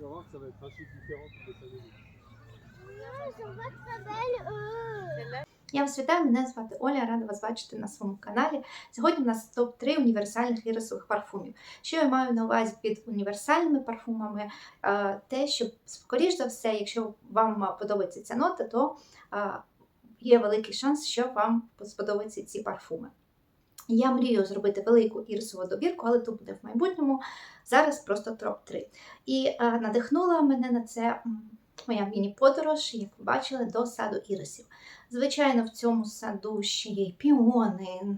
ça va être un chiffre différent tous les 5 minutes. Я вас вітаю, мене звати Оля, рада вас бачити на своєму каналі. Сьогодні у нас топ-3 універсальних ірисових парфумів. Що я маю на увазі під універсальними парфумами? Е, Те, що, скоріш за все, якщо вам подобається ця нота, то е, є великий шанс, що вам сподобаються ці парфуми. Я мрію зробити велику ірисову добірку, але то буде в майбутньому. Зараз просто топ-3. І е, надихнула мене на це моя міні-подорож, як ви бачили, до саду ірисів. Звичайно, в цьому саду ще є піони,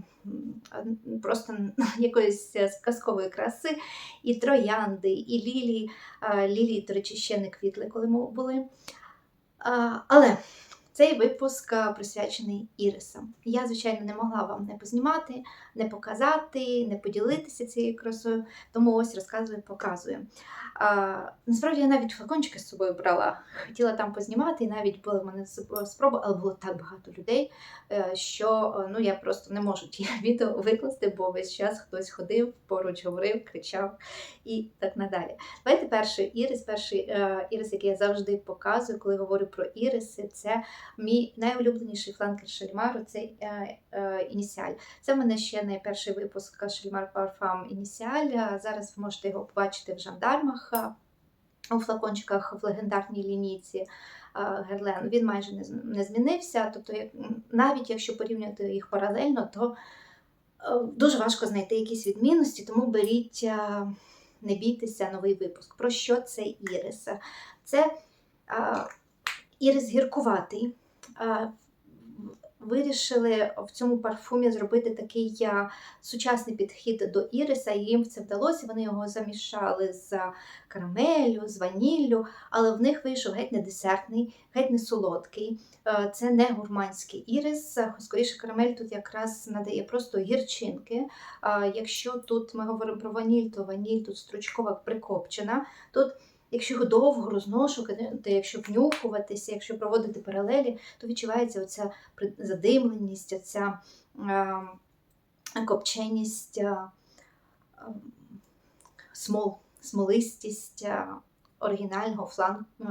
просто якоїсь е, казкової краси, і троянди, і лілії. А, Лілії, до речі, ще не квітли, коли ми були. А, Але цей випуск присвячений ірисам. Я, звичайно, не могла вам не познімати, не показати, не поділитися цією красою, тому ось розказую, показую. А, насправді я навіть флакончики з собою брала, хотіла там познімати, і навіть були в мене спроби, але було так багато людей, е, що е, ну, я просто не можу ті відео викласти, бо весь час хтось ходив, поруч говорив, кричав і так надалі. Давайте перший ірис, перший е, ірис, який я завжди показую, коли говорю про іриси, це мій найулюбленіший фланкер Шельмару, це е, е, ініціаль. Це в мене ще найперший випуск Шельмар Парфам Ініціаль. Зараз ви можете його побачити в жандармах у флакончиках в легендарній лінійці Герлен. Він майже не, змінився. Тобто, навіть якщо порівнювати їх паралельно, то е, дуже важко знайти якісь відмінності, тому беріть, не бійтеся, новий випуск. Про що це ірис? Це ірис гіркуватий. Вирішили в цьому парфумі зробити такий сучасний підхід до іриса, і їм це вдалося. Вони його замішали з карамеллю, з ваніллю, але в них вийшов геть не десертний, геть не солодкий. Це не гурманський ірис. Скоріше, карамель тут якраз надає просто гірчинки. Якщо тут ми говоримо про ваніль, то ваніль тут стручкова прикопчена. Тут Якщо його довго розношувати, якщо внюхуватися, якщо проводити паралелі, то відчувається оця задимленість, оця е, копченість, е, е, смол, смолистість е, оригінального е,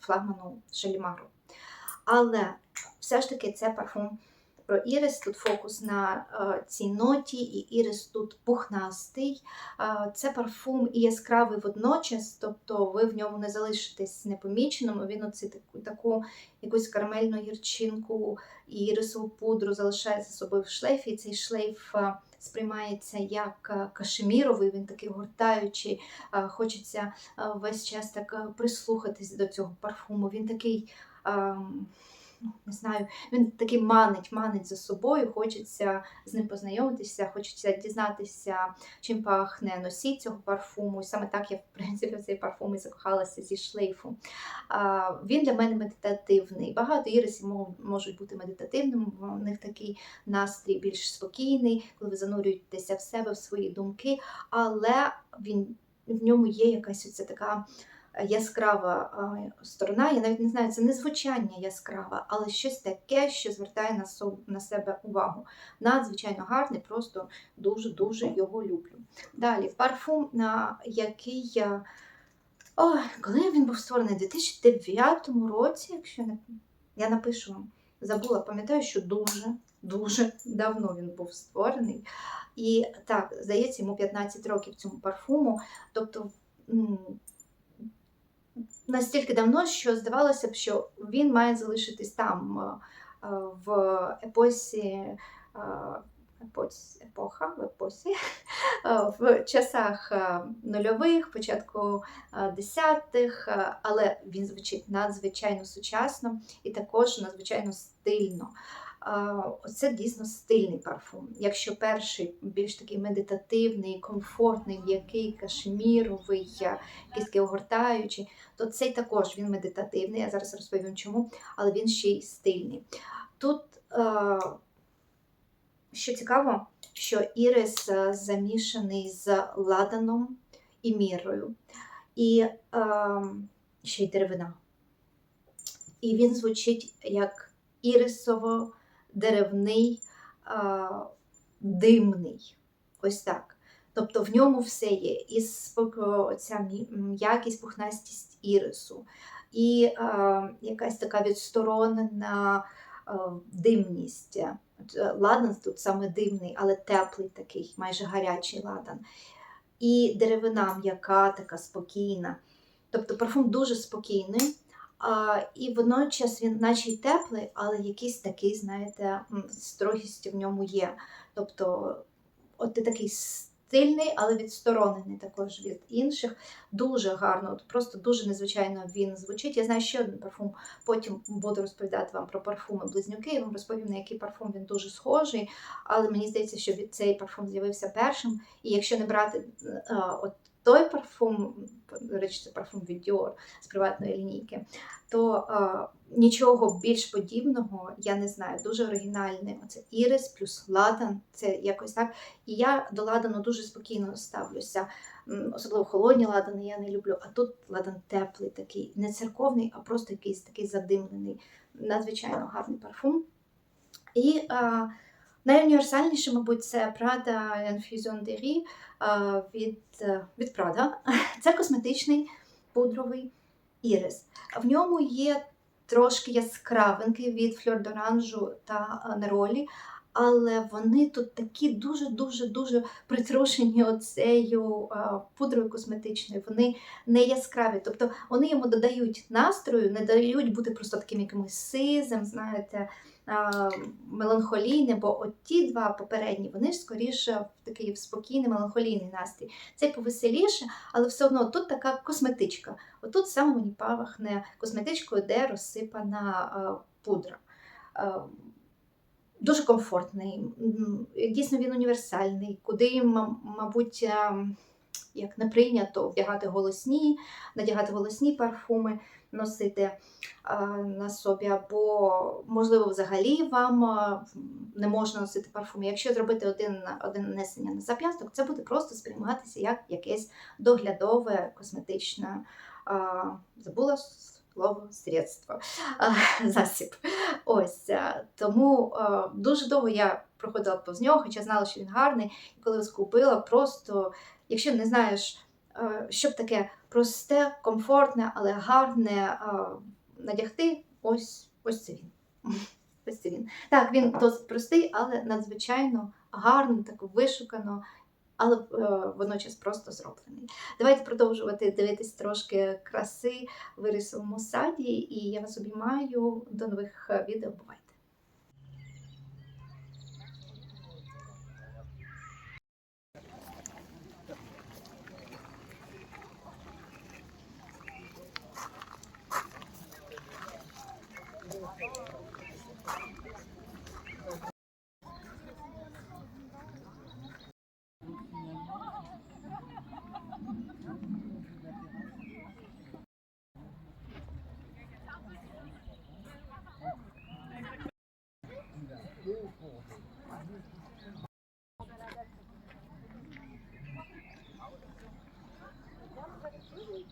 флагману Шелімару. Але все ж таки це парфум про ірис. Тут фокус на е, цій ноті, і ірис тут пухнастий. Е, Це парфум і яскравий водночас, тобто ви в ньому не залишитесь непоміченим. Він оці таку, таку якусь карамельну гірчинку і ірисову пудру залишає за собою в шлейфі. І цей шлейф е, сприймається як кашеміровий, він такий гортаючий. Хочеться весь час так прислухатись до цього парфуму. Він такий. Не знаю, він такий манить, манить за собою, хочеться з ним познайомитися, хочеться дізнатися, чим пахне носій цього парфуму. І саме так я, в принципі, в цей парфум і закохалася зі шлейфу. А, Він для мене медитативний. Багато ірисів можуть бути медитативними, в них такий настрій більш спокійний, коли ви занурюєтеся в себе, в свої думки, але він, в ньому є якась оця така яскрава сторона. Я навіть не знаю, це не звучання яскраве, але щось таке, що звертає на, себе увагу. Надзвичайно гарний, просто дуже-дуже його люблю. Далі парфум, на який я. Ой, коли він був створений у 2009 році, якщо не я напишу вам, забула, пам'ятаю, що дуже, дуже давно він був створений. І так, здається, йому 15 років цьому парфуму. Тобто настільки давно, що здавалося б, що він має залишитись там е, е, в епосі. е, Епоха в епосі в часах нульових, початку десятих, але він звучить надзвичайно сучасно і також надзвичайно стильно. Це дійсно стильний парфум. Якщо перший більш такий медитативний, комфортний, м'який, кашеміровий, такий огортаючий, то цей також він медитативний. Я зараз розповім чому, але він ще й стильний. Тут, що цікаво, що ірис замішаний з ладаном і мірою, і ще й деревина. І він звучить як ірисово-деревний, е, димний. Ось так. Тобто в ньому все є. І ця м'якість, пухнастість ірису. І е, якась така відсторонена е, димність. Е, Ладан тут саме димний, але теплий такий, майже гарячий ладан. І деревина м'яка, така спокійна. Тобто парфум дуже спокійний. І водночас він наче й теплий, але якийсь такий, знаєте, строгість в ньому є. Тобто, от ти такий стильний, але відсторонений також від інших. Дуже гарно, от просто дуже незвичайно він звучить. Я знаю ще один парфум. Потім буду розповідати вам про парфуми близнюки. Я вам розповім, на який парфум він дуже схожий. Але мені здається, що цей парфум з'явився першим. І якщо не брати е, от той парфум, до речі, це парфум від Dior з приватної лінійки, то е, нічого більш подібного я не знаю. Дуже оригінальний. Оце Ірис плюс Ладан. Це якось так. І я до Ладану дуже спокійно ставлюся. Особливо холодні ладани я не люблю. А тут ладан теплий, такий, не церковний, а просто якийсь такий задимлений, надзвичайно гарний парфум. І е, найуніверсальніше, мабуть, це Prada Infusion de від, е, від Prada. Це косметичний пудровий ірис. В ньому є трошки яскравинки від фльор-доранжу та Neroli, але вони тут такі дуже-дуже дуже притрушені оцею пудрою косметичною. Вони не яскраві. Тобто вони йому додають настрою, не дають бути просто таким якимось сизим, знаєте, меланхолійним, бо от ті два попередні, вони ж скоріше в такий спокійний меланхолійний настрій. Цей повеселіше, але все одно тут така косметичка. Отут саме мені пахне косметичкою, де розсипана пудра. Дуже комфортний, дійсно він універсальний, куди, мабуть, як не прийнято вдягати голосні, надягати голосні парфуми, носити на собі, або, можливо, взагалі вам не можна носити парфуми. Якщо зробити один, один нанесення на зап'ясток, це буде просто сприйматися як якесь доглядове косметичне, забула слово средство, засіб. Ось тому дуже довго я проходила повз нього, хоча знала, що він гарний, і коли скупила, просто якщо не знаєш, е, що таке просте, комфортне, але гарне е, надягти, ось, ось це він. Ось це він. Так, він досить простий, але надзвичайно гарно, так вишукано, але е, водночас просто зроблений. Давайте продовжувати дивитись трошки краси в ірисовому саді, і я вас обіймаю. До нових е, відео. Бувайте!